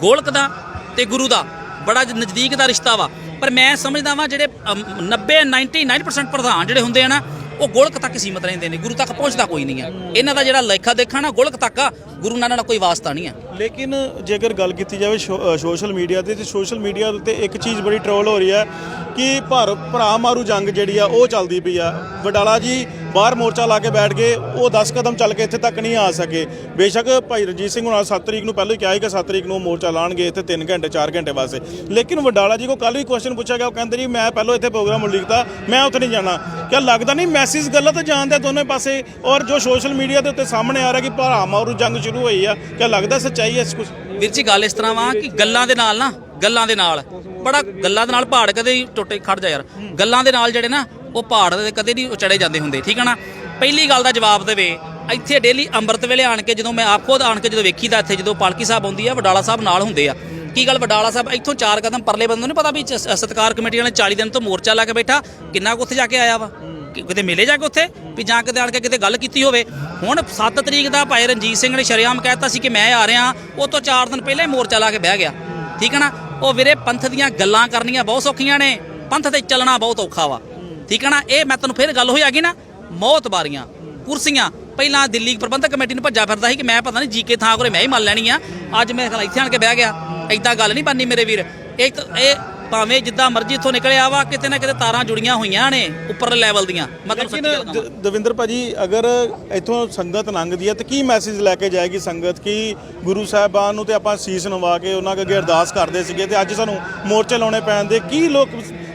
ਗੋਲਕ ਦਾ ਤੇ ਗੁਰੂ ਦਾ। ਬੜਾ ਨਜ਼ਦੀਕ ਦਾ ਰਿਸ਼ਤਾ ਵਾ। ਪਰ ਮੈਂ ਸਮਝਦਾ ਵਾਂ ਜਿਹੜੇ ਅਮ, 90 99% ਪ੍ਰਧਾਨ ਜਿਹੜੇ ਹੁੰਦੇ ਆ ਨਾ ਉਹ ਗੋਲਕ ਤੱਕ ਸੀਮਤ ਰਹਿੰਦੇ ਨੇ ਗੁਰੂ ਤੱਕ ਪਹੁੰਚਦਾ ਕੋਈ ਨਹੀਂ ਆ। ਇਹਨਾਂ ਦਾ ਜਿਹੜਾ ਲੇਖਾ ਦੇਖਾ ਨਾ ਗੋਲਕ ਤੱਕ ਆ ਗੁਰੂ ਨਾਨਕ ਨਾਲ ਕੋਈ ਵਾਸਤਾ ਨਹੀਂ ਆ। ਲੇਕਿਨ ਜੇਕਰ ਗੱਲ ਕੀਤੀ ਜਾਵੇ ਸੋਸ਼ਲ ਮੀਡੀਆ ਤੇ ਤੇ ਸੋਸ਼ਲ ਮੀਡੀਆ ਉੱਤੇ ਇੱਕ ਚੀਜ਼ ਬੜੀ ਟ੍ਰੋਲ ਹੋ ਰਹੀ ਹੈ ਕਿ ਭਰ ਭਰਾ ਮਾਰੂ ਜੰਗ ਜਿਹੜੀ ਆ ਉਹ ਚੱਲਦੀ ਪਈ ਆ। ਵਡਾਲਾ ਜੀ ਬਾਹਰ ਮੋਰਚਾ ਲਾ ਕੇ ਬੈਠ ਗਏ, ਉਹ 10 ਕਦਮ ਚੱਲ ਕੇ ਇੱਥੇ ਤੱਕ ਨਹੀਂ ਆ ਸਕੇ। ਬੇਸ਼ੱਕ ਭਾਈ ਰਣਜੀਤ ਸਿੰਘ ਹੁਣਾਂ 7 ਤਰੀਕ ਨੂੰ ਪਹਿਲਾਂ ਹੀ ਕਿਹਾ ਸੀ ਕਿ 7 ਤਰੀਕ ਨੂੰ ਮੋਰਚਾ ਲਾਣਗੇ, ਇੱਥੇ 3 ਘੰਟੇ 4 ਘੰਟੇ ਵਾਸਤੇ। ਲੇਕਿਨ ਵਡਾਲਾ ਜੀ ਕੋ ਕੱਲ ਵੀ ਕੁਐਸਚਨ ਪੁੱਛਿਆ ਗਿਆ, ਉਹ ਕਹਿੰਦੇ ਜੀ, ਮੈਂ ਪਹਿਲਾਂ ਇੱਥੇ ਪ੍ਰੋਗਰਾਮ ਉਲੀਕਤਾ ਮੈਂ ਉੱਥੇ ਨਹੀਂ ਜਾਣਾ। ਕਿਆ ਲੱਗਦਾ ਨਹੀਂ, ਮੈਸੇਜ ਗਲਤ ਜਾਂਦੇ ਦੋਨੇ ਪਾਸੇ? ਔਰ ਜੋ ਸੋਸ਼ਲ ਮੀਡੀਆ ਦੇ ਉੱਤੇ ਸਾਹਮਣੇ ਆ ਰਿਹਾ ਕਿ ਭਰਾ ਮਾਰੂ, ਜੰਗ ਸ਼ੁਰੂ ਹੋਈ ਆ, ਕਿਆ ਲੱਗਦਾ ਸੱਚਾਈ ਹੈ ਇਸ ਕੁਝ ਵੀਰ ਜੀ, ਗੱਲ ਇਸ ਤਰ੍ਹਾਂ ਵਾ ਕਿ ਗੱਲਾਂ ਦੇ ਨਾਲ ਨਾ, ਗੱਲਾਂ ਦੇ ਨਾਲ, ਬੜਾ ਗੱਲਾਂ ਦੇ ਨਾਲ ਪਹਾੜ ਕਦੇ ਟੁੱਟੇ, ਖੜ ਜਾ ਯਾਰ। ਗੱਲਾਂ ਦੇ ਨਾਲ ਜਿਹੜੇ ਨਾ ਉਹ ਪਹਾੜ ਦੇ ਕਦੇ ਨਹੀਂ ਚੜੇ ਜਾਂਦੇ ਹੁੰਦੇ, ਠੀਕ ਹੈ ਨਾ? ਪਹਿਲੀ ਗੱਲ ਦਾ ਜਵਾਬ ਦੇਵੇ, ਇੱਥੇ ਡੇਲੀ ਅੰਮ੍ਰਿਤ ਵੇਲੇ ਆਣ ਕੇ ਜਦੋਂ ਮੈਂ ਆਪ ਖੁਦ ਆਣ ਕੇ ਜਦੋਂ ਵੇਖੀਦਾ ਇੱਥੇ, ਜਦੋਂ ਪਾਲਕੀ ਸਾਹਿਬ ਆਉਂਦੀ ਆ, ਵਡਾਲਾ ਸਾਹਿਬ ਨਾਲ ਹੁੰਦੇ ਆ। ਕੀ ਗੱਲ ਵਡਾਲਾ ਸਾਹਿਬ, ਇੱਥੋਂ ਚਾਰ ਕਦਮ ਪਰਲੇ ਬੰਦੇ ਨੂੰ ਪਤਾ ਵੀ ਚ- ਸਤਕਾਰ ਕਮੇਟੀ ਵਾਲੇ 40 ਦਿਨ ਤੋਂ ਮੋਰਚਾ ਲਾ ਕੇ ਬੈਠਾ, ਕਿੰਨਾ ਕੁ ਉੱਥੇ ਜਾ ਕੇ ਆਇਆ ਵਾ? ਕਿ- ਕਿਤੇ ਮਿਲੇ ਜਾ ਕੇ ਉੱਥੇ? ਵੀ ਜਾਂ ਕਿਤੇ ਆਣ ਕੇ ਕਿਤੇ ਗੱਲ ਕੀਤੀ ਹੋਵੇ। ਹੁਣ 7 ਤਰੀਕ ਦਾ ਭਾਈ ਰਣਜੀਤ ਸਿੰਘ ਨੇ ਸ਼ਰੇਆਮ ਕਹਿਤਾ ਸੀ ਕਿ ਮੈਂ ਆ ਰਿਹਾ, ਉਹ ਤੋਂ 4 ਦਿਨ ਪਹਿਲਾਂ ਹੀ ਮੋਰਚਾ ਲਾ ਕੇ ਬਹਿ ਗਿਆ। ਠੀਕ ਹੈ ਨਾ? ਉਹ ਵੀਰੇ ਪੰਥ ਦੀਆਂ ਗੱਲਾਂ ਕਰਨੀਆਂ ਬਹੁਤ ਸੌਖੀਆਂ ਨੇ, ਪੰਥ ਤੇ ਚੱਲਣਾ ਬਹੁਤ ਔਖਾ ਵਾ। ਠੀਕ ਹੈ ਨਾ? ਇਹ ਮੈਂ ਤੁਹਾਨੂੰ ਫਿਰ ਗੱਲ ਹੋਈ ਆ ਗਈ ਨਾ, ਮੌਤ ਬਾਰੀਆਂ ਕੁਰਸੀਆਂ। ਪਹਿਲਾਂ ਦਿੱਲੀ ਪ੍ਰਬੰਧਕ ਕਮੇਟੀ ਨੂੰ ਭੱਜਾ ਫਿਰਦਾ ਸੀ ਕਿ ਮੈਂ ਪਤਾ ਨਹੀਂ ਜੀਕੇ ਥਾਂ ਕੋਲੇ ਮੈਂ ਹੀ ਮੰਨ ਲੈਣੀ ਆ। ਅੱਜ ਮੇਰੇ ਖਿਆਲ ਇੱਥੇ ਆਣ ਕੇ ਬਹਿ ਗਿਆ। ਐਦਾਂ ਗੱਲ ਨਹੀਂ ਬਣਨੀ ਮੇਰੇ ਵੀਰ। ਇਹ ਇਹ ਭਾਵੇਂ ਜਿੱਦਾਂ ਮਰਜ਼ੀ ਇੱਥੋਂ ਨਿਕਲਿਆ ਵਾ ਕਿਤੇ ਨਾ ਕਿਤੇ ਤਾਰਾਂ ਜੁੜੀਆਂ ਹੋਈਆਂ ਨੇ ਉੱਪਰਲੇ ਲੈਵਲ ਦੀਆਂ। ਮੈਂ ਤੁਹਾਨੂੰ ਸੱਚੀ ਗੱਲ ਕਹਾਂ ਦ- ਦਵਿੰਦਰ ਭਾਜੀ ਅਗਰ ਇੱਥੋਂ ਸੰਗਤ ਲੰਘਦੀ ਹੈ ਤਾਂ ਕੀ ਮੈਸੇਜ ਲੈ ਕੇ ਜਾਏਗੀ ਸੰਗਤ? ਕਿ ਗੁਰੂ ਸਾਹਿਬਾਨ ਨੂੰ ਤੇ ਆਪਾਂ ਸੀਸ ਨਵਾ ਕੇ ਉਹਨਾਂ ਅੱਗੇ ਅਰਦਾਸ ਕਰਦੇ ਸੀਗੇ ਤੇ ਅੱਜ ਸਾਨੂੰ ਮੋਰਚੇ ਲਾਉਣੇ ਪੈਣ ਦੇ ਕੀ ਲੋਕ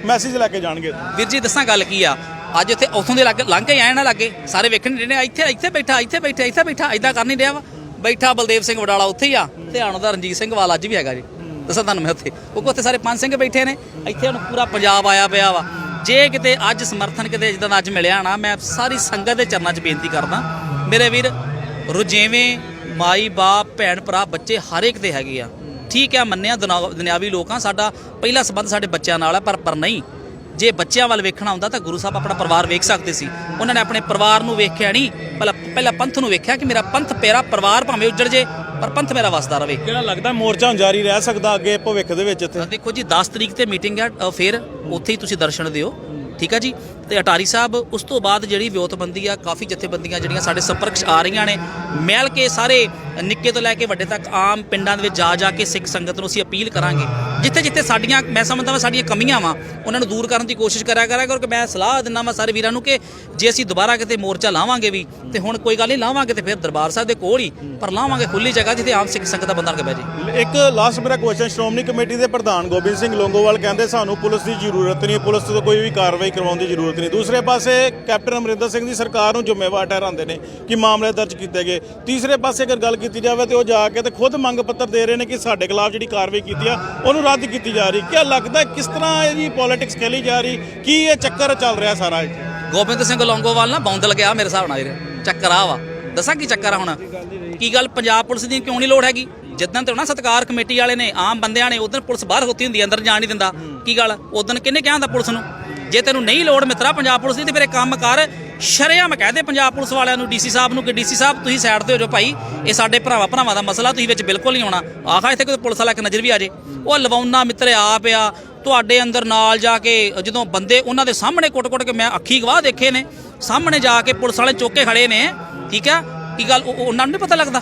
ਮੈਸੇਜ ਲੈ ਕੇ ਜਾਣਗੇ? ਵੀਰ ਜੀ ਦੱਸਾਂ ਗੱਲ ਕੀ ਆ? ਅੱਜ ਇੱਥੇ ਉਥੋਂ ਦੇ ਲੱਗ ਲੰਘ ਕੇ ਆਏ ਨਾ ਲੱਗੇ ਸਾਰੇ ਵੇਖਣ ਨਹੀਂ ਰਹੇ ਇੱਥੇ ਇੱਥੇ ਬੈਠਾ ਇੱਥੇ ਬੈਠਾ ਇੱਥੇ ਬੈਠਾ ਇਦਾਂ ਕਰ ਨਹੀਂ ਰਿਹਾ ਵਾ। ਬੈਠਾ ਬਲਦੇਵ ਸਿੰਘ ਵਡਾਲਾ ਉੱਥੇ ਹੀ ਆ ਧਿਆਨ ਉਹਦਾ ਰਣਜੀਤ ਸਿੰਘ ਵਾਲ ਅੱਜ ਵੀ ਹੈਗਾ ਜੀ। ਦੱਸਾਂ ਤੁਹਾਨੂੰ ਮੈਂ ਉੱਥੇ। ਕਿਉਂਕਿ ਉੱਥੇ ਸਾਰੇ ਪੰਜ ਸਿੰਘ ਬੈਠੇ ਨੇ, ਇੱਥੇ ਹੁਣ ਪੂਰਾ ਪੰਜਾਬ ਆਇਆ ਪਿਆ ਵਾ। ਜੇ ਕਿਤੇ ਅੱਜ ਸਮਰਥਨ ਕਿਤੇ ਜਿੱਦਾਂ ਅੱਜ ਮਿਲਿਆ ਨਾ, ਮੈਂ ਸਾਰੀ ਸੰਗਤ ਦੇ ਚਰਨਾਂ 'ਚ ਬੇਨਤੀ ਕਰਦਾ। ਮੇਰੇ ਵੀਰ ਰੁਜੇਵੇਂ ਮਾਈ ਬਾਪ, ਭੈਣ ਭਰਾ, ਬੱਚੇ ਹਰ ਇੱਕ ਦੇ ਹੈਗੇ ਆ। ਠੀਕ ਹੈ ਮੰਨਿਆ ਦੁਨਾ- ਦੁਨਿਆਵੀ ਲੋਕਾਂ ਸਾਡਾ ਪਹਿਲਾ ਸੰਬੰਧ ਸਾਡੇ ਬੱਚਿਆਂ ਨਾਲ ਹੈ ਪਰ ਪਰ ਨਹੀਂ। ਜੇ ਬੱਚਿਆਂ ਵੱਲ ਵੇਖਣਾ ਹੁੰਦਾ ਤਾਂ ਗੁਰੂ ਸਾਹਿਬ ਆਪਣਾ ਪਰਿਵਾਰ ਵੇਖ ਸਕਦੇ ਸੀ। ਉਹਨਾਂ ਨੇ ਆਪਣੇ ਪਰਿਵਾਰ ਨੂੰ ਵੇਖਿਆ ਨਹੀਂ, ਪਹਿਲਾਂ ਪਹਿਲਾਂ ਪੰਥ ਨੂੰ ਵੇਖਿਆ ਕਿ ਮੇਰਾ ਪੰਥ ਮੇਰਾ ਪਰਿਵਾਰ ਭਾਵੇਂ ਉੱਜੜ ਜੇ। ਪਰ ਪੰਥ ਮੇਰਾ ਵਸਦਾ ਰਵੇ। ਕਿਹੜਾ ਲੱਗਦਾ ਮੋਰਚਾ ਜਾਰੀ ਰਹਿ ਸਕਦਾ ਅੱਗੇ ਭਵਿੱਖ ਦੇ ਵਿੱਚ ਇੱਥੇ? ਦੇਖੋ ਜੀ 10 ਤਰੀਕ ਤੇ ਮੀਟਿੰਗ ਹੈ ਅ, ਫਿਰ ਉੱਥੇ ਹੀ ਤੁਸੀਂ ਦਰਸ਼ਨ ਦਿਓ ਠੀਕ ਹੈ ਜੀ? ਤੇ ਅਟਾਰੀ ਸਾਹਿਬ ਉਸ ਤੋਂ ਬਾਅਦ ਜਿਹੜੀ ਵਿਉਤਬੰਦੀ ਆ ਕਾਫੀ ਜਥੇਬੰਦੀਆਂ ਜਿਹੜੀਆਂ ਸਾਡੇ ਸੰਪਰਕ 'ਚ ਆ ਰਹੀਆਂ ਨੇ ਮਿਲ ਕੇ ਸਾਰੇ ਨਿੱਕੇ ਤੋਂ ਲੈ ਕੇ ਵੱਡੇ ਤੱਕ ਆਮ ਪਿੰਡਾਂ ਦੇ ਵਿੱਚ ਜਾ ਜਾ ਕੇ ਸਿੱਖ ਸੰਗਤ ਨੂੰ ਅਸੀਂ ਅਪੀਲ ਕਰਾਂਗੇ। ਜਿੱਥੇ ਜਿੱਥੇ ਸਾਡੀਆਂ, ਮੈਂ ਸਮਝਦਾ ਵਾਂ ਸਾਡੀਆਂ ਕਮੀਆਂ ਵਾ, ਉਹਨਾਂ ਨੂੰ ਦੂਰ ਕਰਨ ਦੀ ਕੋਸ਼ਿਸ਼ ਕਰਿਆ ਕਰਾਂਗੇ ਕਿਉਂਕਿ ਮੈਂ ਸਲਾਹ ਦਿੰਦਾ ਵਾਂ ਸਾਰੇ ਵੀਰਾਂ ਨੂੰ ਕਿ ਜੇ ਅਸੀਂ ਦੁਬਾਰਾ ਕਿਤੇ ਮੋਰਚਾ ਲਾਵਾਂਗੇ ਵੀ, ਤੇ ਹੁਣ ਕੋਈ ਗੱਲ ਨਹੀਂ, ਲਾਵਾਂਗੇ ਤੇ ਫਿਰ ਦਰਬਾਰ ਸਾਹਿਬ ਦੇ ਕੋਲ ਹੀ, ਪਰ ਲਾਵਾਂਗੇ ਖੁੱਲੀ ਜਗ੍ਹਾ ਜਿੱਥੇ ਆਮ ਸਿੱਖ ਸੰਗਤ ਦਾ ਬੰਦਾ ਕੇ ਬਹਿ ਜੇ ਇੱਕ ਲਾਸਟ ਮੇਰਾ ਕੁਐਸਚਨ ਸ਼੍ਰੋਮਣੀ ਕਮੇਟੀ ਦੇ ਪ੍ਰਧਾਨ ਗੋਬਿੰਦ ਸਿੰਘ ਲੋਂਗੋਵਾਲ ਕਹਿੰਦੇ ਸਾਨੂੰ ਪੁਲਿਸ ਦੀ ਜ਼ਰੂਰਤ ਨਹੀਂ, ਪੁਲਿਸ ਤੋਂ ਕੋਈ ਵੀ ਕਾਰਵਾਈ ਕਰਵਾਉਣ ਦੀ ਜ਼ਰੂਰਤ ਨਹੀਂ। ਦੂਸਰੇ ਪਾਸੇ ਕੈਪਟਨ ਅਮਰਿੰਦਰ ਸਿੰਘ ਦੀ ਸਰਕਾਰ ਨੂੰ ਜ਼ਿੰਮੇਵਾਰ ਠਹਿਰਾਉਂਦੇ ਨੇ ਕਿ ਮਾਮਲੇ ਦਰਜ ਕੀਤੇ ਗਏ। ਤੀਸਰੇ ਪਾਸੇ ਅਗਰ ਗੱਲ ਕੀਤੀ ਜਾਵੇ ਤੇ ਉਹ ਜਾ ਕੇ ਤੇ ਖੁਦ ਮੰਗ ਪੱਤਰ ਦੇ ਰਹੇ ਨੇ ਕਿ ਸਾਡੇ ਖਿਲਾਫ ਜਿਹੜੀ ਕਾਰਵਾਈ ਕੀਤੀ ਆ, ਉਹਨੂੰ ਰੱਦ ਕੀਤੀ ਜਾ ਰਹੀ। ਕੀ ਲੱਗਦਾ ਕਿਸ ਤਰ੍ਹਾਂ ਇਹ ਪੋਲਿਟਿਕਸ ਖੇਲੀ ਜਾ ਰਹੀ? ਕੀ ਇਹ ਚੱਕਰ ਚੱਲ ਰਿਹਾ ਸਾਰਾ ਇਹ ਗੋਬਿੰਦ ਸਿੰਘ ਲੌਂਗੋਵਾਲ ਨਾ ਬੌਂਦਲ ਗਿਆ ਮੇਰੇ ਹਿਸਾਬ ਨਾਲ ਵੀਰੇ। ਚੱਕਰ ਆ ਵਾ। ਦੱਸਾਂ ਕੀ ਚੱਕਰ ਆ ਹੁਣ? ਕੀ ਗੱਲ ਪੰਜਾਬ ਪੁਲਿਸ ਦੀ ਕਿਉਂ ਨਹੀਂ ਲੋੜ ਹੈਗੀ? ਜਿੱਦਾਂ ਤੇ ਨਾ ਸਤਕਾਰ ਕਮੇਟੀ ਵਾਲੇ ਨੇ, ਆਮ ਬੰਦਿਆਂ ਨੇ, ਉਦੋਂ ਪੁਲਿਸ ਬਾਹਰ ਹੋਤੀ ਹੁੰਦੀ ਅੰਦਰ ਜਾਣ ਨਹੀਂ ਦਿੰਦਾ। ਕੀ ਗੱਲ? ਉਦੋਂ ਕਿਹਨੇ ਕਿਹਾ ਹੁੰਦਾ ਪੁਲਿਸ ਨੂੰ? ਜੇ ਤੈਨੂੰ ਨਹੀਂ ਲੋੜ ਮਿੱਤਰਾ, ਪੰਜਾਬ ਪੁਲਿਸ ਦੀ ਤੇ ਫਿਰ ਕੰਮ ਕਰ ਸ਼ਰਿਆਮ ਕਹਿ ਦੇ ਪੰਜਾਬ ਪੁਲਿਸ ਵਾਲਿਆਂ ਨੂੰ, ਡੀਸੀ ਸਾਹਿਬ ਨੂੰ ਕਿ ਡੀਸੀ ਸਾਹਿਬ ਤੁਸੀਂ ਸਾਈਡ ਤੇ ਹੋ ਜਾਓ ਭਾਈ। ਇਹ ਸਾਡੇ ਭਰਾਵਾ ਭਰਾਵਾਂ ਦਾ ਮਸਲਾ, ਤੁਸੀਂ ਵਿੱਚ ਬਿਲਕੁਲ ਨਹੀਂ ਆਉਣਾ। ਆਖਾ ਇੱਥੇ ਕੋਈ ਪੁਲਿਸ ਵਾਲਾ ਇੱਕ ਨਜ਼ਰ ਵੀ ਆ ਜੇ। ਉਹ ਲਵਾਉਣਾ ਮਿੱਤਰ ਆਪ ਆ, ਤੁਹਾਡੇ ਅੰਦਰ ਨਾਲ ਜਾ ਕੇ ਜਦੋਂ ਬੰਦੇ ਉਹਨਾਂ ਦੇ ਸਾਹਮਣੇ ਕੁੱਟ-ਕੁੱਟ ਕੇ ਮੈਂ ਅੱਖੀ ਗਵਾਹ ਦੇਖੇ ਨੇ, ਸਾਹਮਣੇ ਜਾ ਕੇ ਪੁਲਿਸ ਵਾਲੇ ਚੁੱਕ ਖੜੇ ਨੇ, ਠੀਕ ਆ? ਕੀ ਗੱਲ, ਉਹ- ਉਹਨਾਂ ਨੂੰ ਨਹੀਂ ਪਤਾ ਲੱਗਦਾ?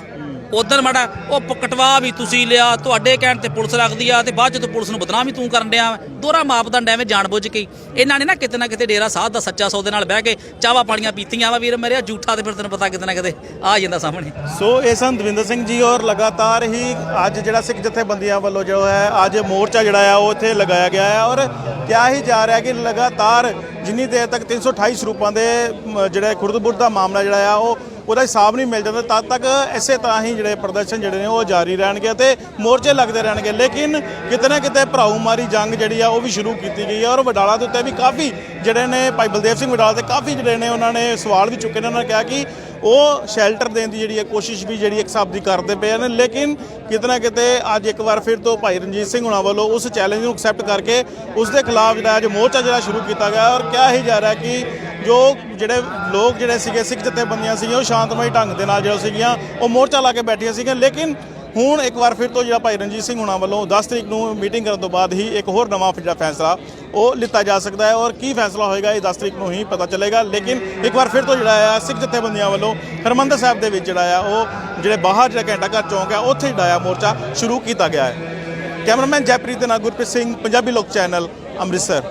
ਉਧਰ ਮਾੜਾ ਉਹ ਪਕਟਵਾ ਵੀ ਤੁਸੀਂ ਲਿਆ ਤੁਹਾਡੇ ਕਹਿਣ ਤੇ ਪੁਲਿਸ ਲੱਗਦੀ ਆ ਤੇ ਬਾਅਦ ਜਦੋਂ ਪੁਲਿਸ ਨੂੰ ਬਦਨਾਮ ਵੀ ਤੂੰ ਕਰਨ ਡਿਆ ਦੋਹਰਾ ਮਾਪਦੰਡ ਐਵੇਂ ਜਾਣਬੁੱਝ ਕੇ ਇਹਨਾਂ ਨੇ ਨਾ ਕਿਤੇ ਨਾ ਕਿਤੇ ਡੇਰਾ ਸਾਧ ਦਾ ਸੱਚਾ ਸੌਦੇ ਨਾਲ ਬਹਿ ਕੇ ਚਾਵਾ ਪਾਣੀਆਂ ਪੀਤੀਆਂ ਵਾ ਵੀਰ ਮੇਰੇ ਝੂਠਾ ਤੇ ਫਿਰ ਤੈਨੂੰ ਪਤਾ ਕਿਤੇ ਨਾ ਕਿਤੇ ਆ ਜਾਂਦਾ ਸਾਹਮਣੇ। ਸੋ ਇਹ ਸਨ ਦਵਿੰਦਰ ਸਿੰਘ ਜੀ ਔਰ ਲਗਾਤਾਰ ਹੀ ਅੱਜ ਜਿਹੜਾ ਸਿੱਖ ਜਥੇਬੰਦੀਆਂ ਵੱਲੋਂ ਜੋ ਹੈ ਅੱਜ ਮੋਰਚਾ ਜਿਹੜਾ ਆ ਉਹ ਇੱਥੇ ਲਗਾਇਆ ਗਿਆ ਹੈ ਔਰ ਕਿਹਾ ਹੀ ਜਾ ਰਿਹਾ ਕਿ ਲਗਾਤਾਰ ਜਿੰਨੀ ਦੇਰ ਤੱਕ 328 ਸਰੂਪਾਂ ਦੇ ਮ, ਜਿਹੜੇ ਖੁਰਦਬੁਰਦ ਦਾ ਮਾਮਲਾ ਜਿਹੜਾ ਆ ਉਹ ਉਹਦਾ ਹਿਸਾਬ ਨਹੀਂ ਮਿਲ ਜਾਂਦਾ, ਤਦ ਤੱਕ ਇਸੇ ਤਰ੍ਹਾਂ ਹੀ ਜਿਹੜੇ ਪ੍ਰਦਰਸ਼ਨ ਜਿਹੜੇ ਨੇ ਉਹ ਜਾਰੀ ਰਹਿਣਗੇ ਤੇ ਮੋਰਚੇ ਲੱਗਦੇ ਰਹਿਣਗੇ। ਲੇਕਿਨ ਕਿਤੇ ਨਾ ਕਿਤੇ ਭਰਾਊ ਮਾਰੀ ਜੰਗ ਜਿਹੜੀ ਆ, ਉਹ ਵੀ ਸ਼ੁਰੂ ਕੀਤੀ ਗਈ ਹੈ ਔਰ ਵਡਾਲਾ ਦੇ ਉੱਤੇ ਵੀ ਕਾਫੀ ਜਿਹੜੇ ਨੇ, ਭਾਈ ਬਲਦੇਵ ਸਿੰਘ ਵਡਾਲਾ ਤੇ ਕਾਫੀ ਜਿਹੜੇ ਨੇ, ਉਹਨਾਂ ਨੇ ਸਵਾਲ ਵੀ ਚੁੱਕੇ ਨੇ, ਉਹਨਾਂ ਨੇ ਕਿਹਾ ਕਿ ਉਹ ਸ਼ੈਲਟਰ ਦੇਣ ਦੀ ਜਿਹੜੀ ਹੈ ਕੋਸ਼ਿਸ਼ ਵੀ ਜਿਹੜੀ ਇੱਕ ਹਿਸਾਬ ਦੀ ਕਰਦੇ ਪਏ ਨੇ। ਲੇਕਿਨ ਕਿਤੇ ਨਾ ਕਿਤੇ ਅੱਜ ਇੱਕ ਵਾਰ ਫਿਰ ਤੋਂ ਭਾਈ ਰਣਜੀਤ ਸਿੰਘ ਹੁਣਾਂ ਵੱਲੋਂ ਉਸ ਚੈਲੰਜ ਨੂੰ ਐਕਸੈਪਟ ਕਰਕੇ ਉਸ ਦੇ ਖਿਲਾਫ ਜਿਹੜਾ ਅੱਜ ਮੋਰਚਾ ਜਿਹੜਾ ਸ਼ੁਰੂ ਕੀਤਾ ਗਿਆ ਔਰ ਕਿਹਾ ਹੀ ਜਾ ਰਿਹਾ ਕਿ ਜੋ ਜਿਹੜੇ ਲੋਕ ਜਿਹੜੇ ਸੀਗੇ, ਸਿੱਖ ਜਥੇਬੰਦੀਆਂ ਸੀਗੀਆਂ, ਉਹ ਸ਼ਾਂਤਮਈ ਢੰਗ ਦੇ ਨਾਲ ਜਿਹੜਾ ਸੀਗੀਆਂ, ਉਹ ਮੋਰਚਾ ਲਾ ਕੇ ਬੈਠੀਆਂ ਸੀਗੀਆਂ। ਲੇਕਿਨ ਹੁਣ ਇੱਕ ਵਾਰ ਫਿਰ ਤੋਂ ਜਿਹੜਾ ਭਾਈ ਰਣਜੀਤ ਸਿੰਘ ਹੁਣਾਂ ਵੱਲੋਂ 10 ਤਰੀਕ ਨੂੰ ਮੀਟਿੰਗ ਕਰਨ ਤੋਂ ਬਾਅਦ ਹੀ ਇੱਕ ਹੋਰ ਨਵਾਂ ਜਿਹੜਾ ਫੈਸਲਾ, ਉਹ ਲਿੱਤਾ ਜਾ ਸਕਦਾ ਹੈ ਔਰ ਕੀ ਫੈਸਲਾ ਹੋਏਗਾ, ਇਹ 10 ਤਰੀਕ ਨੂੰ ਹੀ ਪਤਾ ਚੱਲੇਗਾ। ਲੇਕਿਨ ਇੱਕ ਵਾਰ ਫਿਰ ਤੋਂ ਜਿਹੜਾ ਆ, ਸਿੱਖ ਜਥੇਬੰਦੀਆਂ ਵੱਲੋਂ ਹਰਮੰਦਰ ਸਾਹਿਬ ਦੇ ਵਿੱਚ ਜਿਹੜਾ ਆ, ਉਹ ਜਿਹੜੇ ਬਾਹਰ ਜਿਹੜਾ ਘੰਟਾ ਘਰ ਚੌਂਕ ਆ, ਉੱਥੇ ਜਿਹੜਾ ਆ ਮੋਰਚਾ ਸ਼ੁਰੂ ਕੀਤਾ ਗਿਆ ਹੈ। ਕੈਮਰਾਮੈਨ ਜੈਪ੍ਰੀਤ ਦੇ ਨਾਲ ਗੁਰਪ੍ਰੀਤ ਸਿੰਘ, ਪੰਜਾਬੀ ਲੋਕ ਚੈਨਲ, ਅੰਮ੍ਰਿਤਸਰ।